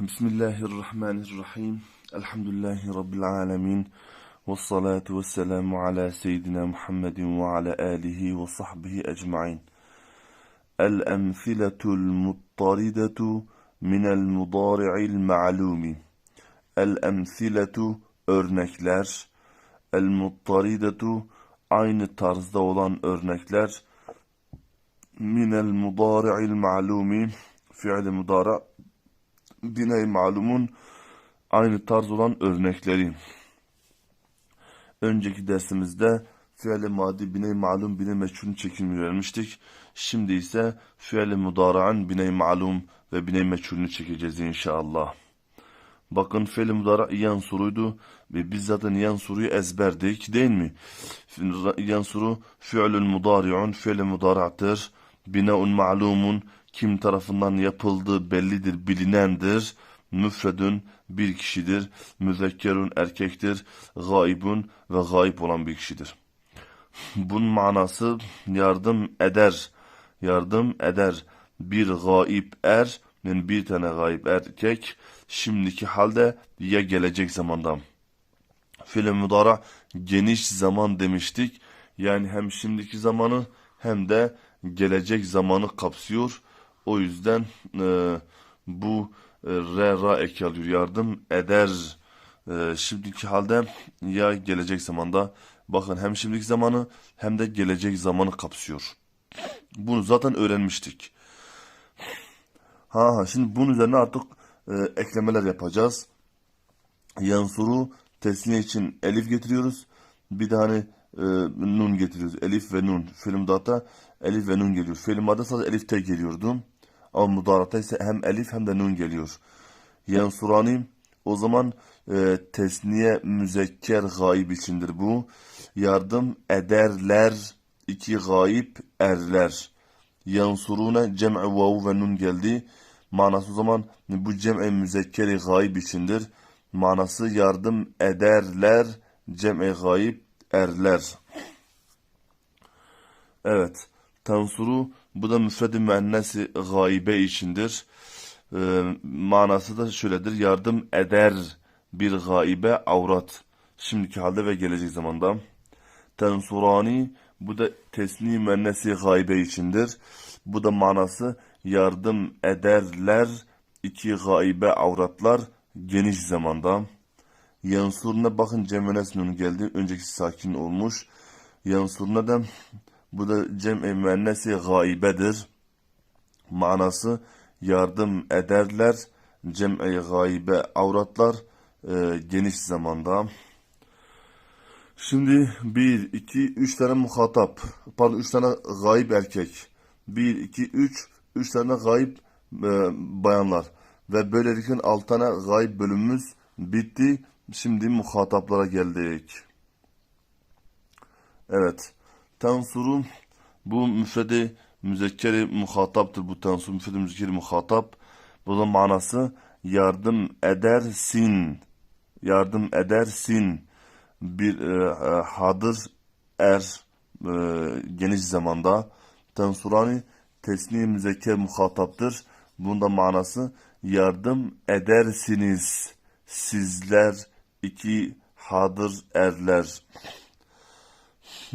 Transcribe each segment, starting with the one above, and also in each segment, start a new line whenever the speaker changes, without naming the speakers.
Bismillahirrahmanirrahim. Elhamdülillahi Rabbil alemin. Ve salatu ve selamu ala seyyidina Muhammedin ve ala alihi ve sahbihi ecma'in. El-emfiletul muttaridetu minel mudari'il ma'lumi. El-emfiletu örnekler. El-muttaridetu aynı tarzda olan örnekler. Minel mudari'il ma'lumi. Fi'li mudara' bine malumun aynı tarz olan örnekleri. Önceki dersimizde fiil madi bine malum bine meçhulün çekimini vermiştik. Şimdi ise fiil mudara'an bine malum ve bine meçhulünü çekeceğiz inşallah. Bakın fiil mudara yan soruydu ve biz zaten yan soruyu ezberdik değil mi? Yan soru fiilün mudari'un fiil mudara'tır. Bine'un ma'lumun kim tarafından yapıldığı bellidir, bilinendir. Müfredün bir kişidir. Müzekkerun erkektir. Gaibun ve gayip olan bir kişidir. Bunun manası yardım eder. Yardım eder. Bir gaib er, yani bir tane gaib erkek şimdiki halde ya gelecek zamanda. Film müdara geniş zaman demiştik. Yani hem şimdiki zamanı hem de gelecek zamanı kapsıyor. O yüzden e, bu e, re ra eki alıyor. Yardım eder. E, şimdiki halde ya gelecek zamanda. Bakın hem şimdiki zamanı hem de gelecek zamanı kapsıyor. Bunu zaten öğrenmiştik. Ha ha şimdi bunun üzerine artık e, eklemeler yapacağız. Yansuru tesniye için elif getiriyoruz. Bir de hani e, nun getiriyoruz. Elif ve nun. Film data elif ve nun geliyor. Film adı sadece elif tek geliyordu. Ama mudarata ise hem elif hem de nun geliyor. Yansurani o zaman e, tesniye müzekker gayb içindir bu. Yardım ederler iki gayip erler. Yansurune cem'i vav ve nun geldi. Manası o zaman bu cem'i müzekkeri gayb içindir. Manası yardım ederler cem'i gayip erler. Evet. Tansuru bu da müfred-i müennesi gaybe içindir. E, manası da şöyledir. Yardım eder bir gaybe avrat. Şimdiki halde ve gelecek zamanda. Tensurani bu da tesni müennesi gaybe içindir. Bu da manası yardım ederler iki gaybe avratlar geniş zamanda. Yansuruna bakın nun geldi. Önceki sakin olmuş. Yansuruna da bu da cem-i müennesi gaybedir. Manası yardım ederler. Cem-i gaybe avratlar e, geniş zamanda. Şimdi bir, iki, üç tane muhatap. Pardon üç tane gayb erkek. Bir, iki, üç, üç tane gayb e, bayanlar. Ve böylelikle altı tane gayb bölümümüz bitti. Şimdi muhataplara geldik. Evet. Tansuru bu müfredi müzekkeri muhataptır. Bu tansur müfredi müzekkeri muhatap. Bu da manası yardım edersin. Yardım edersin. Bir e, e, hadır er e, geniş zamanda. Tansurani tesni müzekker muhataptır. Bunun da manası yardım edersiniz. Sizler iki hadır erler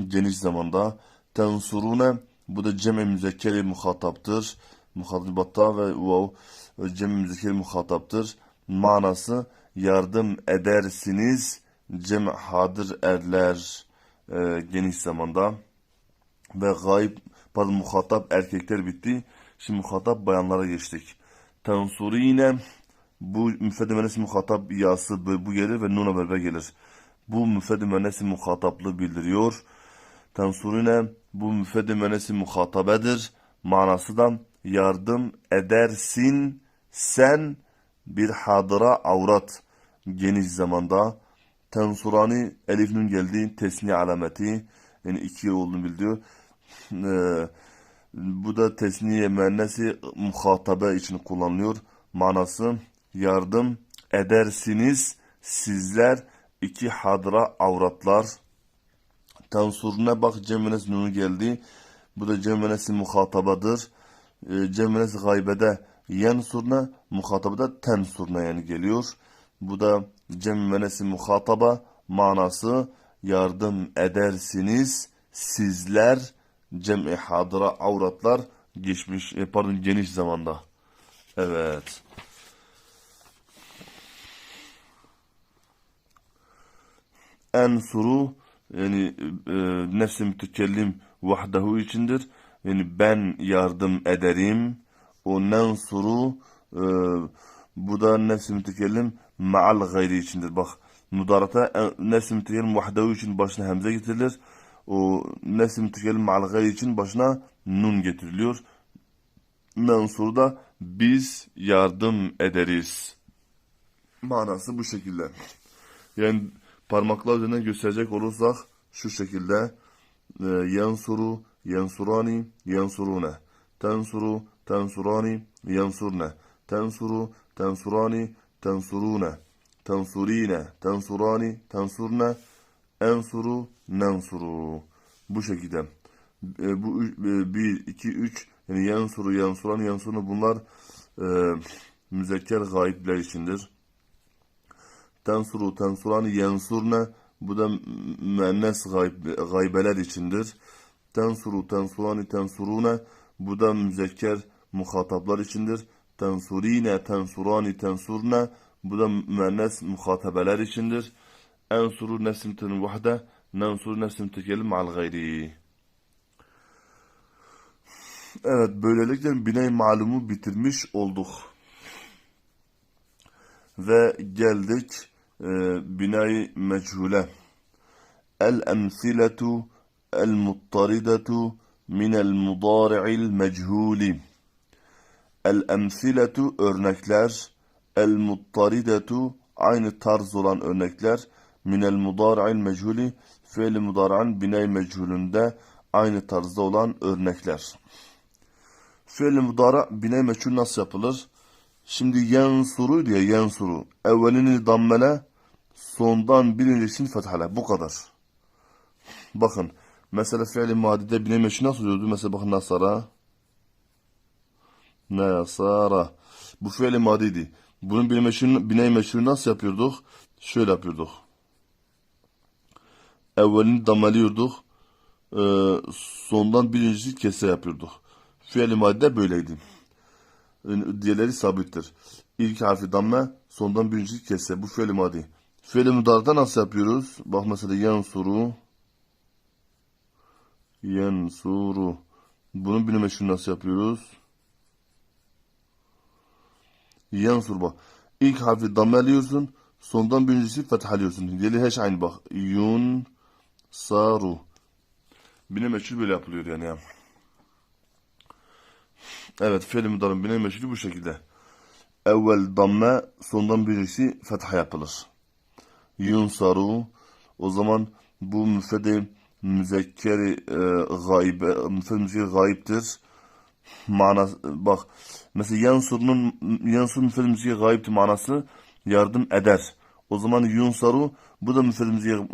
geniş zamanda. Tensurune bu da cem-i müzekkeri muhataptır. Muhatabatta ve vav cem-i müzekkeri muhataptır. Manası yardım edersiniz. Cem hadır erler e, geniş zamanda. Ve gayb pardon muhatap erkekler bitti. Şimdi muhatap bayanlara geçtik. Tensurine bu müfred-i müennesi muhatap yası bu gelir ve nuna beraber gelir. Bu müfred-i müennesi muhataplığı bildiriyor. Tensurine bu müfred-i müennesi muhatabedir. Manası da yardım edersin sen bir hadıra avrat geniş zamanda. Tensurani elifinin geldiği tesni alameti yani iki olduğunu bildiriyor. Bu da tesniye müennesi muhatabe için kullanılıyor. Manası yardım edersiniz sizler iki hadra avratlar. Tansuruna bak cemvenes nunu geldi. Bu da cemvenesi muhatabadır. E, cemvenesi gaybede Yensurna muhatabada tensurna yani geliyor. Bu da cem venesi muhataba manası yardım edersiniz sizler cem-i hadıra avratlar geçmiş e, pardon geniş zamanda. Evet. Ensuru yani e, nefsi mütekellim vahdehu içindir. Yani ben yardım ederim. O nensuru e, bu da nefsi mütekellim ma'al gayri içindir. Bak mudarata e, nefsi mütekellim vahdehu için başına hemze getirilir. O nefsi mütekellim ma'al gayri için başına nun getiriliyor. Nensuru da biz yardım ederiz. Manası bu şekilde. Yani parmaklar üzerinden gösterecek olursak şu şekilde e, yansuru, yansurani, yansurune, tensuru, tensurani, yansurne, tensuru, tensurani, tensurune, tensurine, tensurani, tensurne, ensuru, nensuru. Bu şekilde. E, bu 1, 2, 3 yani yansuru, yansurani, yansurune bunlar e, müzekker gayipler içindir. Tensuru, tensurani, yensurne bu da müennes gayb, gaybeler içindir. Tensuru, tensurani, tensurune bu da müzekker muhataplar içindir. Tensurine, tensurani, tensurne bu da müennes muhatabeler içindir. Ensuru nesimtin vahde, nensuru nesim tekelim ma'al gayri. Evet, böylelikle binay malumu bitirmiş olduk. Ve geldik binayı meçhule. El-emsiletu el-muttaridetu minel mudari'il meçhuli. El-emsiletu örnekler, el-muttaridetu aynı tarz olan örnekler, minel mudari'il meçhuli fiil mudari'an binay meçhulünde aynı tarzda olan örnekler. Fiil mudara meçhul nasıl yapılır? Şimdi yensuru diye yensuru. Evvelini dammele, sondan birincisini fethale. Bu kadar. Bakın. Mesela fiili madide bine meşhur nasıl oluyordu? Mesela bakın nasara. Nasara. Bu fiili madiydi. Bunun bine meşhur, bine meşhur nasıl yapıyorduk? Şöyle yapıyorduk. Evvelini dammeliyorduk. Ee, sondan birincisi kese yapıyorduk. Fiili madide böyleydi diğerleri sabittir. İlk harfi damme, sondan birinci kesse. Bu fiil madi. Fiil mudarda nasıl yapıyoruz? Bak mesela yansuru yansuru. Bunun bir meşhur nasıl yapıyoruz? Yansur bak. İlk harfi damme alıyorsun. Sondan birincisi fethalıyorsun. Dili heş aynı bak. Yun saru. Bir meşhur böyle yapılıyor yani ya. Evet fiil mudarın bine meşhuri bu şekilde. Evvel damme sondan birisi fetha yapılır. Yunsaru o zaman bu müfredi müzekkeri e, gaybe müfredi gayiptir. Manası bak mesela yansurun yansur müfredi müzekkeri gayiptir manası yardım eder. O zaman yunsaru bu da müfredi müzekkeri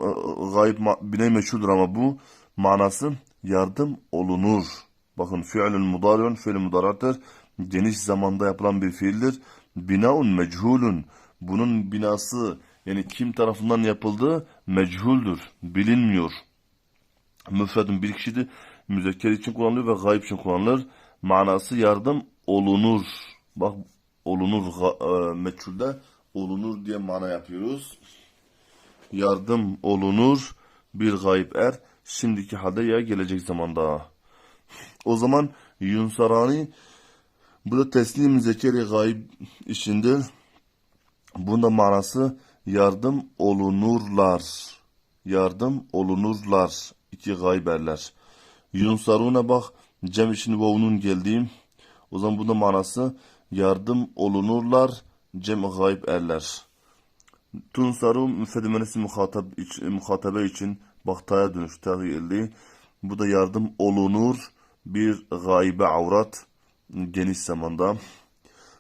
gayip bine meşhurdur ama bu manası yardım olunur. Bakın fiilün mudariun fiil mudarattır. Geniş zamanda yapılan bir fiildir. Binaun mechulun. Bunun binası yani kim tarafından yapıldığı mechuldür. Bilinmiyor. Müfredin bir kişidir. Müzekker için kullanılıyor ve gayb için kullanılır. Manası yardım olunur. Bak olunur e, meçhulde olunur diye mana yapıyoruz. Yardım olunur bir gayb er şimdiki halde ya gelecek zamanda. O zaman Yunsarani bu da teslim zekeri gayb işindir. Bunda manası yardım olunurlar. Yardım olunurlar. İki gayberler. Yunsaruna bak cem için vavunun geldiğim. O zaman bunda manası yardım olunurlar. Cem gayb erler. Tunsaru müfedemenesi muhatap, muhatabe için baktaya dönüştü. geldi. Bu da yardım olunur bir gaybe avrat geniş zamanda.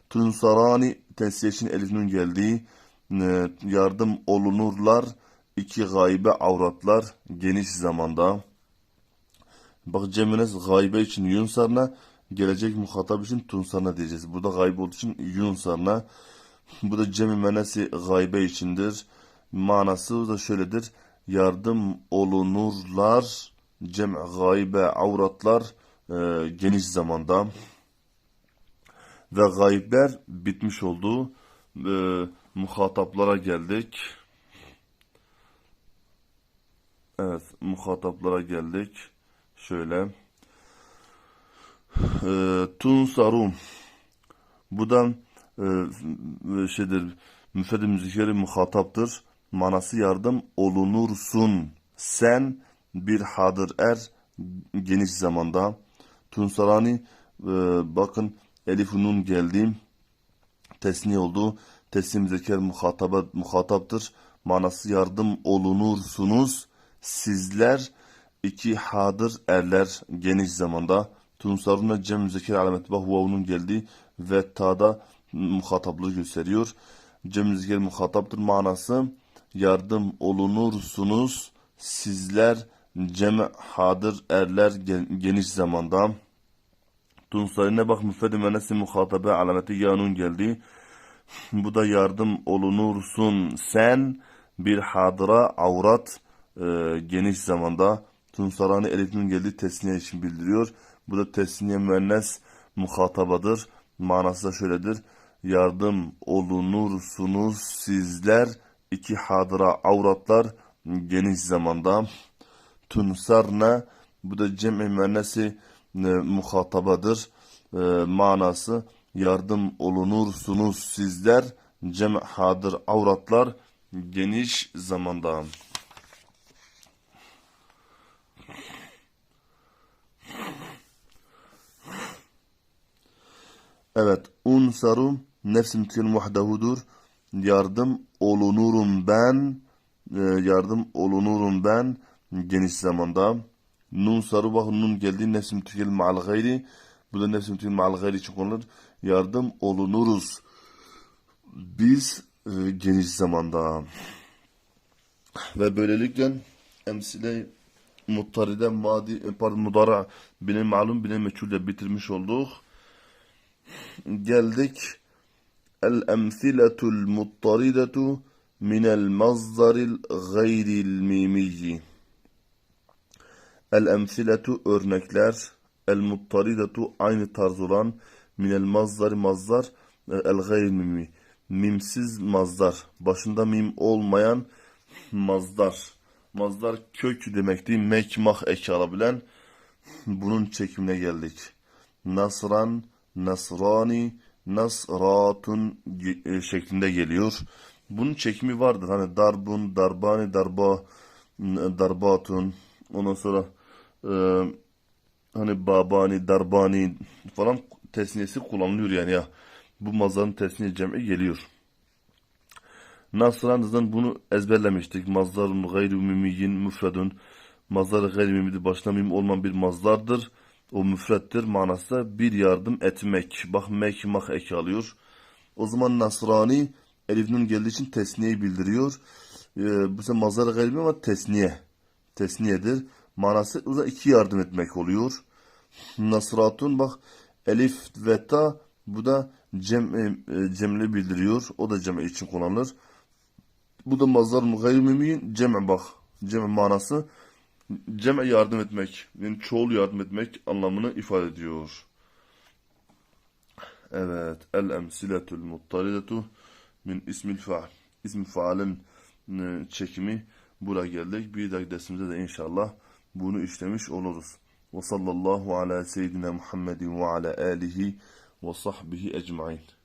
Tunsarani tesyeşin elinin geldiği e, yardım olunurlar iki gaybe avratlar geniş zamanda. Bak cemines gaybe için yunsarna gelecek muhatap için tunsarna diyeceğiz. Burada gayb olduğu için yunsarna. Bu da cem-i menesi gaybe içindir. Manası da şöyledir. Yardım olunurlar. Cem gaybe avratlar e, geniş zamanda. Ve gaybler bitmiş oldu. E, muhataplara geldik. Evet, muhataplara geldik. Şöyle. E, tunsarum. Bu da e, şeydir. Müfred-i müzikeri muhataptır. Manası yardım olunursun. Sen bir hadır er geniş zamanda. Tunsarani e, bakın Elif Nun geldi. Tesni oldu. Teslim zeker muhataptır. Manası yardım olunursunuz. Sizler iki hadır erler geniş zamanda. Tunsaruna cem zeker alameti bak vavunun geldi ve ta'da muhataplığı gösteriyor. Cem zeker muhataptır manası yardım olunursunuz. Sizler cem hadır erler geniş zamanda. Tunsarine bak müfred-i menesi muhatabe alameti yanun geldi. Bu da yardım olunursun sen bir hadıra avrat e, geniş zamanda. Tunsarani elifinin geldiği tesniye için bildiriyor. Bu da tesniye müennes muhatabadır. Manası da şöyledir. Yardım olunursunuz sizler iki hadıra avratlar geniş zamanda. Tunsarna bu da cem-i müennesi e, muhatabadır. E, manası yardım olunursunuz sizler cem hadır avratlar geniş zamanda. Evet, unsarum nefsim tükün vahdehudur. Yardım olunurum ben, e, yardım olunurum ben geniş zamanda. Nun sarı bak nun geldi nefsim tükül ma'al gayri. Bu da nefsim tükül ma'al gayri için konulur. Yardım olunuruz. Biz e, geniş zamanda. Ve böylelikle emsile muttaride madi e, pardon mudara bine malum bine meçhulle bitirmiş olduk. Geldik el emsiletul muttaridetu minel mazdaril gayril mimiyyi. El emsiletu örnekler el muttaridetu aynı tarz olan minel mazdari mazdar e, el gayr mimi mimsiz mazdar başında mim olmayan mazdar mazdar kök demekti mekmah eki alabilen. Bunun çekimine geldik. Nasran nasrani nasratun e, şeklinde geliyor. Bunun çekimi vardır. Hani darbun darbani darba darbatun. Ondan sonra e, hani babani, darbani falan tesniyesi kullanılıyor yani ya. Bu mazların tesniye cem'i geliyor. Nasran'dan bunu ezberlemiştik. Mazdarun gayri mimiyin müfredun. Mazdar gayri mimidi başına mim olmayan bir mazdardır. O müfrettir. Manası da bir yardım etmek. Bak mek mak eki alıyor. O zaman Nasrani elifinin geldiği için tesniyeyi bildiriyor. Ee, bu sefer mazdar gayri ama tesniye. Tesniyedir. Manası o da iki yardım etmek oluyor. Nasratun bak elif ve ta bu da cem, e, cemli bildiriyor. O da cem için kullanılır. Bu da mazhar gayrimimiyin cem bak. Cem manası cem yardım etmek. Yani çoğul yardım etmek anlamını ifade ediyor. Evet. El emsiletul muttaridetu min ismil faal. İsmi faalin e, çekimi buraya geldik. Bir dahaki dersimizde de inşallah bunu işlemiş oluruz. Ve sallallahu ala seyyidina Muhammedin ve ala alihi ve sahbihi ecmain.